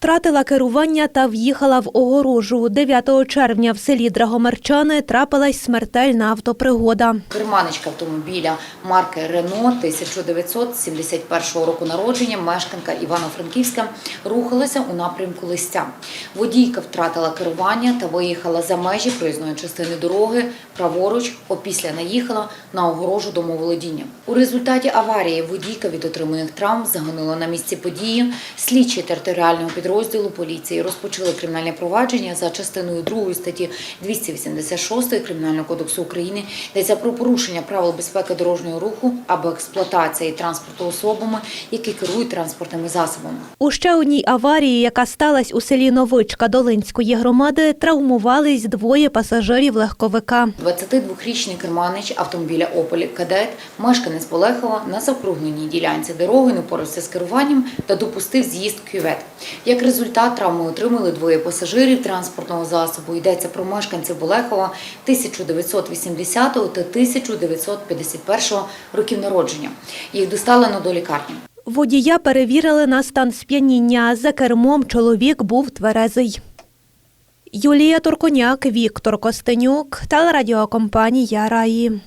Втратила керування та в'їхала в огорожу. 9 червня в селі Драгомерчани трапилась смертельна автопригода. Керманичка автомобіля марки Рено 1971 року народження, мешканка Івано-Франківська, рухалася у напрямку листя. Водійка втратила керування та виїхала за межі проїзної частини дороги праворуч, опісля наїхала на огорожу домоволодіння. У результаті аварії водійка від отриманих травм загинула на місці події. Слідчі територіального підрозділу поліції розпочали кримінальне провадження за частиною 2 статті 286 Кримінального кодексу України йдеться про порушення правил безпеки дорожнього руху або експлуатації транспорту особами, які керують транспортними засобами. У ще одній аварії, яка сталася у селі Новичка Долинської громади, травмувались двоє пасажирів легковика. 22-річний керманич автомобіля «Опель Кадет», мешканець Полехова на закругленій ділянці дороги не впорався з керуванням та допустив з'їзд кювет. Як результат, травми отримали двоє пасажирів транспортного засобу. Йдеться про мешканців Болехова 1980 та 1951 років народження. Їх доставлено до лікарні. Водія перевірили на стан сп'яніння. За кермом чоловік був тверезий. Юлія Турконяк, Віктор Костенюк, телерадіокомпанія Раї.